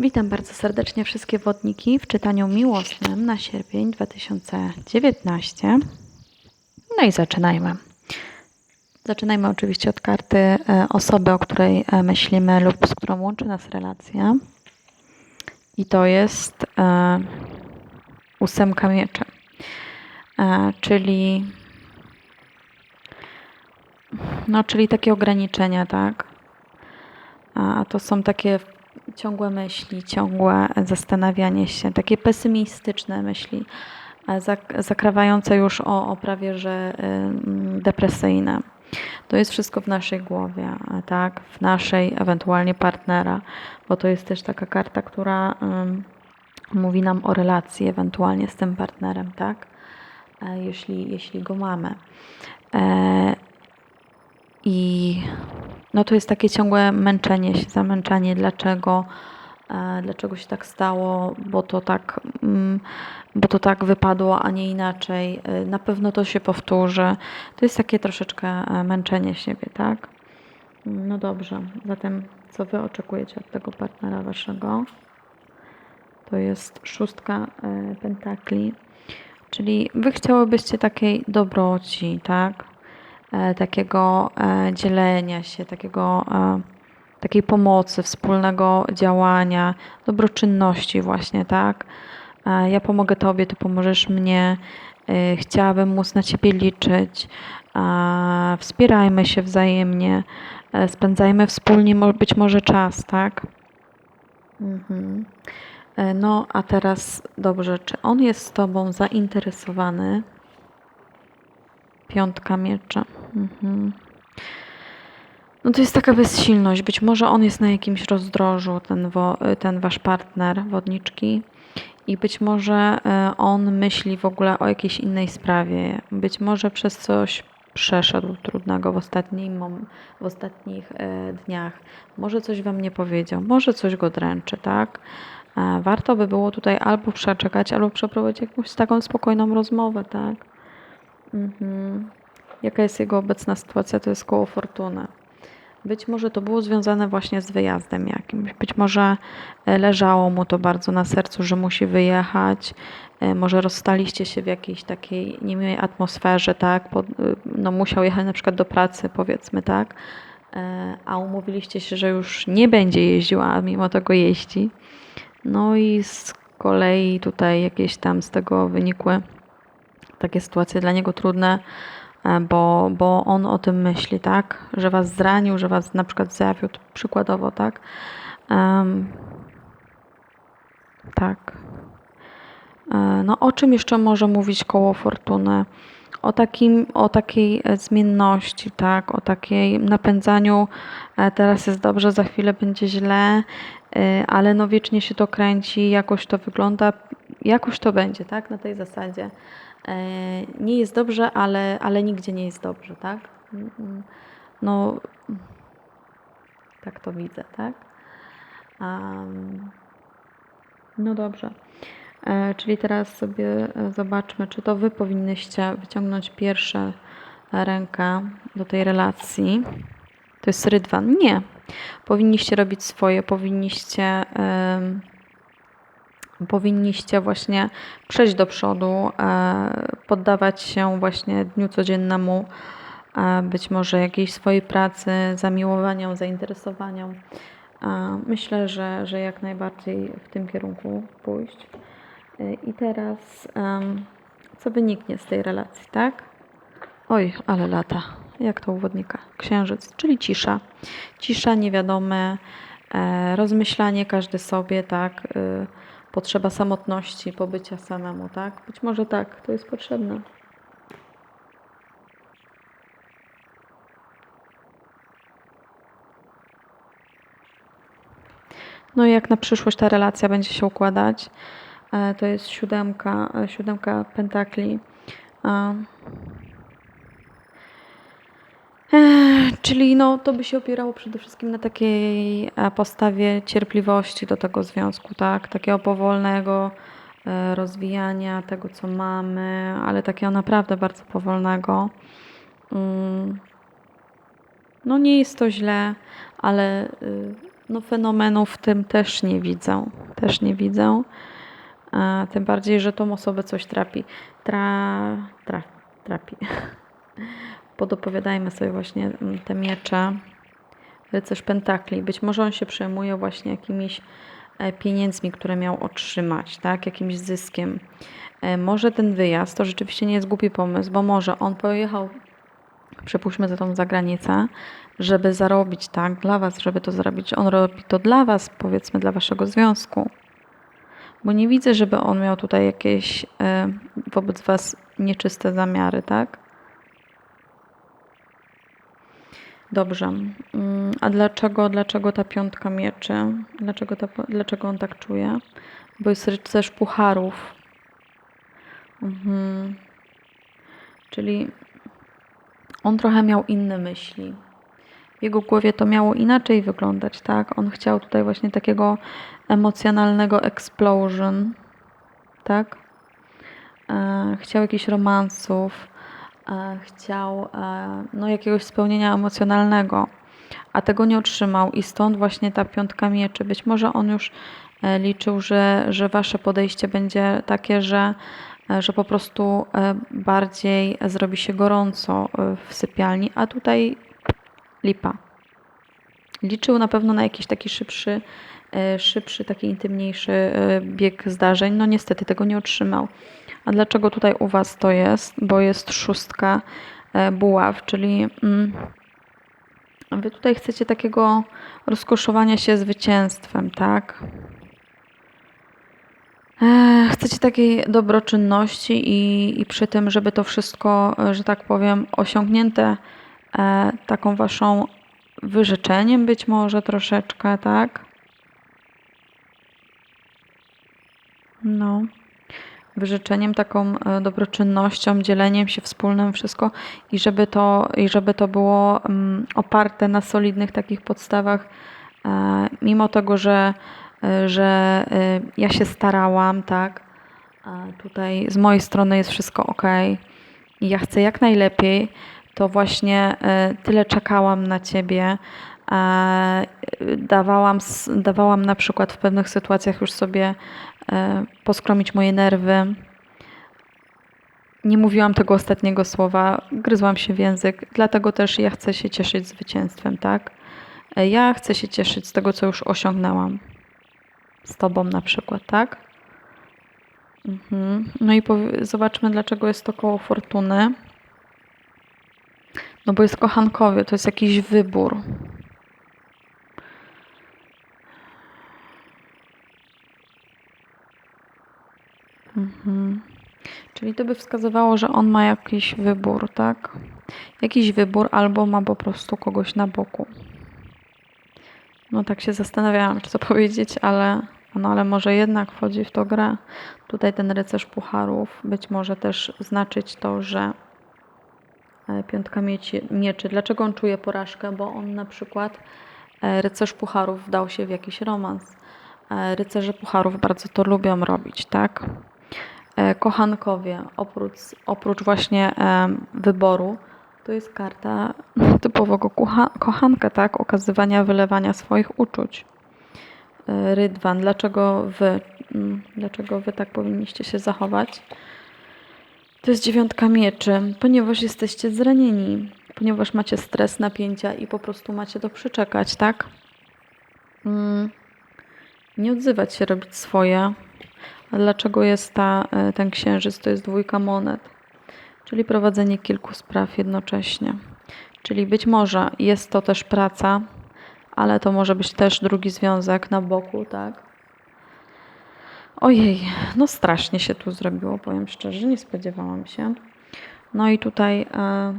Witam bardzo serdecznie wszystkie wodniki w czytaniu miłosnym na sierpień 2019. No i zaczynajmy. Zaczynajmy oczywiście od karty e, osoby, o której e, myślimy lub z którą łączy nas relacja. I to jest e, ósemka mieczy. E, czyli no, czyli takie ograniczenia, tak? A to są takie ciągłe myśli, ciągłe zastanawianie się, takie pesymistyczne myśli, zak- zakrawające już o, o prawie że ym, depresyjne. To jest wszystko w naszej głowie, tak? W naszej, ewentualnie partnera, bo to jest też taka karta, która ym, mówi nam o relacji ewentualnie z tym partnerem, tak? E, Jeśli, jeśli go mamy. E, I no to jest takie ciągłe męczenie się, zamęczanie, dlaczego, e, dlaczego się tak stało, bo to tak, mm, bo to tak wypadło, a nie inaczej. E, Na pewno to się powtórzy. To jest takie troszeczkę e, męczenie siebie, tak? No dobrze, zatem co wy oczekujecie od tego partnera waszego? To jest szóstka pentakli, czyli wy chciałybyście takiej dobroci, tak? E, takiego e, dzielenia się, takiego, e, takiej pomocy, wspólnego działania, dobroczynności właśnie, tak? Ja pomogę Tobie, Ty pomożesz mnie. Chciałabym móc na Ciebie liczyć. Wspierajmy się wzajemnie. Spędzajmy wspólnie być może czas, tak? Mhm. No, a teraz dobrze, czy on jest z Tobą zainteresowany? Piątka mieczy. Mhm. No to jest taka bezsilność. Być może on jest na jakimś rozdrożu, ten, wo, ten wasz partner, wodniczki. I być może e, on myśli w ogóle o jakiejś innej sprawie. Być może przez coś przeszedł trudnego w, w ostatnich e, dniach. Może coś wam nie powiedział, może coś go dręczy, tak? E, Warto by było tutaj albo przeczekać, albo przeprowadzić jakąś taką spokojną rozmowę, tak? Mhm. Jaka jest jego obecna sytuacja? To jest koło fortuny. Być może to było związane właśnie z wyjazdem jakimś. Być może e, leżało mu to bardzo na sercu, że musi wyjechać. E, Może rozstaliście się w jakiejś takiej niemiłej atmosferze, tak? Pod, no musiał jechać na przykład do pracy, powiedzmy, tak? E, A umówiliście się, że już nie będzie jeździł, a mimo tego jeździ. No i z kolei tutaj jakieś tam z tego wynikły takie sytuacje dla niego trudne, e, bo, bo on o tym myśli, tak? Że was zranił, że was na przykład zawiódł, przykładowo, tak? Em, tak. E, No o czym jeszcze może mówić koło fortuny? O, takim, o takiej zmienności, tak? O takiej napędzaniu, e, teraz jest dobrze, za chwilę będzie źle, ale no wiecznie się to kręci, jakoś to wygląda, jakoś to będzie, tak? Na tej zasadzie. E, Nie jest dobrze, ale, ale nigdzie nie jest dobrze, tak? No, tak to widzę, tak? No dobrze. E, Czyli teraz sobie e, zobaczmy, czy to wy powinnyście wyciągnąć pierwsze rękę do tej relacji. To jest rydwan. Nie. Powinniście robić swoje, powinniście, powinniście właśnie przejść do przodu, e, poddawać się właśnie dniu codziennemu, e, być może jakiejś swojej pracy, zamiłowaniom, zainteresowaniom. E, Myślę, że, że jak najbardziej w tym kierunku pójść. I teraz, co wyniknie z tej relacji, tak? Oj, ale lata. Jak to u wodnika? Księżyc, czyli cisza. Cisza, niewiadome, rozmyślanie każdy sobie, tak? Potrzeba samotności, pobycia samemu, tak? Być może tak, to jest potrzebne. No i jak na przyszłość ta relacja będzie się układać, e, to jest siódemka, e, siódemka pentakli. E, e, Czyli no, to by się opierało przede wszystkim na takiej e, postawie cierpliwości do tego związku, tak? Takiego powolnego e, rozwijania tego, co mamy, ale takiego naprawdę bardzo powolnego. Mm. No nie jest to źle, ale y, no fenomenów w tym też nie widzę. Też nie widzę. Tym bardziej, że tą osobę coś trapi. Tra, tra, trapi. Podopowiadajmy sobie właśnie mm, te miecze. Rycerz Pentakli. Być może on się przejmuje właśnie jakimiś e, pieniędzmi, które miał otrzymać, tak? Jakimś zyskiem. E, Może ten wyjazd to rzeczywiście nie jest głupi pomysł, bo może on pojechał, przypuśćmy za tą zagranicę, żeby zarobić, tak? Dla was, żeby to zrobić. On robi to dla was, powiedzmy, dla waszego związku. Bo nie widzę, żeby on miał tutaj jakieś e, wobec was nieczyste zamiary, tak? Dobrze. Mm, A dlaczego, dlaczego ta piątka mieczy? Dlaczego, ta, dlaczego on tak czuje? Bo jest rycerz pucharów. Mhm. Czyli on trochę miał inne myśli. W jego głowie to miało inaczej wyglądać, tak? On chciał tutaj właśnie takiego emocjonalnego explosion, tak? E, chciał jakichś romansów, chciał e, no, jakiegoś spełnienia emocjonalnego, a tego nie otrzymał i stąd właśnie ta piątka mieczy. Być może on już e, liczył, że, że wasze podejście będzie takie, że, e, że po prostu e, bardziej zrobi się gorąco e, w sypialni, a tutaj lipa. Liczył na pewno na jakiś taki szybszy, e, szybszy, taki intymniejszy e, bieg zdarzeń. No niestety tego nie otrzymał. A dlaczego tutaj u Was to jest? Bo jest szóstka e, buław, czyli mm, Wy tutaj chcecie takiego rozkoszowania się zwycięstwem, tak? E, Chcecie takiej dobroczynności i, i przy tym, żeby to wszystko, e, że tak powiem, osiągnięte taką waszą wyrzeczeniem być może troszeczkę, tak? No. Wyrzeczeniem, taką e, dobroczynnością, dzieleniem się wspólnym, wszystko i żeby to, i żeby to było mm, oparte na solidnych takich podstawach, e, mimo tego, że, e, że ja się starałam, tak? Tutaj z mojej strony jest wszystko ok i ja chcę jak najlepiej, to właśnie tyle czekałam na ciebie. Dawałam, dawałam na przykład w pewnych sytuacjach już sobie poskromić moje nerwy. Nie mówiłam tego ostatniego słowa, gryzłam się w język, dlatego też ja chcę się cieszyć zwycięstwem, tak? E, Ja chcę się cieszyć z tego, co już osiągnęłam. Z tobą na przykład, tak? Mhm. No i zobaczmy, dlaczego jest to koło fortuny. No bo jest kochankowie, to jest jakiś wybór. Mhm. Czyli to by wskazywało, że on ma jakiś wybór, tak? Jakiś wybór, albo ma po prostu kogoś na boku. No tak się zastanawiałam, czy co powiedzieć, ale, no ale może jednak wchodzi w to grę. Tutaj ten rycerz pucharów być może też znaczyć to, że e, piątka mieci, mieczy. Dlaczego on czuje porażkę? Bo on na przykład e, rycerz pucharów wdał się w jakiś romans. E, Rycerze pucharów bardzo to lubią robić, tak? E, Kochankowie, oprócz, oprócz właśnie em, wyboru, to jest karta typowego kochanka, tak? Okazywania, wylewania swoich uczuć. E, Rydwan, dlaczego wy, mm, dlaczego wy tak powinniście się zachować? To jest dziewiątka mieczy, ponieważ jesteście zranieni, ponieważ macie stres, napięcia i po prostu macie to przeczekać, tak? Mm, Nie odzywać się, robić swoje. Dlaczego jest ta, e, ten księżyc? To jest dwójka monet, czyli prowadzenie kilku spraw jednocześnie. Czyli być może jest to też praca, ale to może być też drugi związek na boku, tak? Ojej, no strasznie się tu zrobiło, powiem szczerze, nie spodziewałam się. No i tutaj e,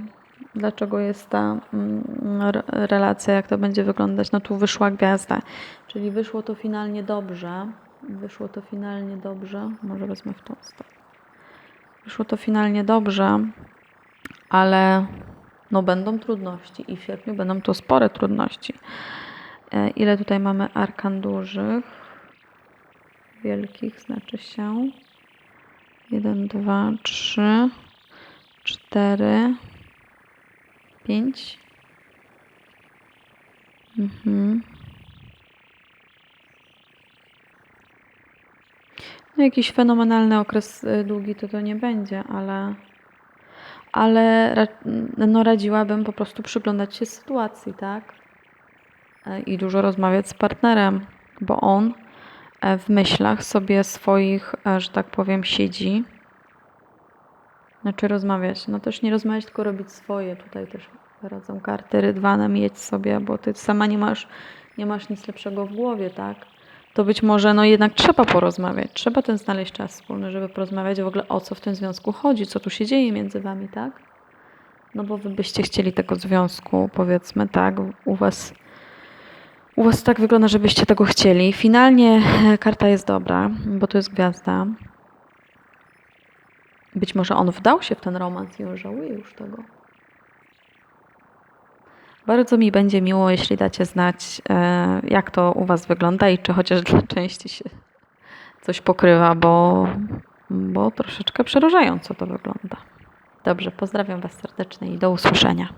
dlaczego jest ta mm, re- relacja, jak to będzie wyglądać? No tu wyszła gwiazda, czyli wyszło to finalnie dobrze. Wyszło to finalnie dobrze. Może wezmę w tą stronę. Wyszło to finalnie dobrze, ale no będą trudności i w sierpniu będą to spore trudności. E, Ile tutaj mamy arkan dużych? Wielkich znaczy się. 1, 2, 3, 4, 5. Mhm. No, jakiś fenomenalny okres y, długi to to nie będzie, ale, ale no, radziłabym po prostu przyglądać się sytuacji, tak? E, I dużo rozmawiać z partnerem, bo on e, w myślach sobie swoich, e, że tak powiem, siedzi. Znaczy rozmawiać. No też nie rozmawiać, tylko robić swoje. Tutaj też radzą karty rydwanem, jedź sobie, bo ty sama nie masz, nie masz nic lepszego w głowie, tak? To być może no jednak trzeba porozmawiać. Trzeba ten znaleźć czas wspólny, żeby porozmawiać w ogóle o co w tym związku chodzi, co tu się dzieje między wami, tak? No bo wy byście chcieli tego związku, powiedzmy, tak? U was u Was tak wygląda, żebyście tego chcieli. Finalnie e, karta jest dobra, bo to jest gwiazda. Być może on wdał się w ten romans i on żałuje już tego. Bardzo mi będzie miło, jeśli dacie znać, e, jak to u Was wygląda i czy chociaż dla części się coś pokrywa, bo, bo troszeczkę przerażająco to wygląda. Dobrze, pozdrawiam Was serdecznie i do usłyszenia.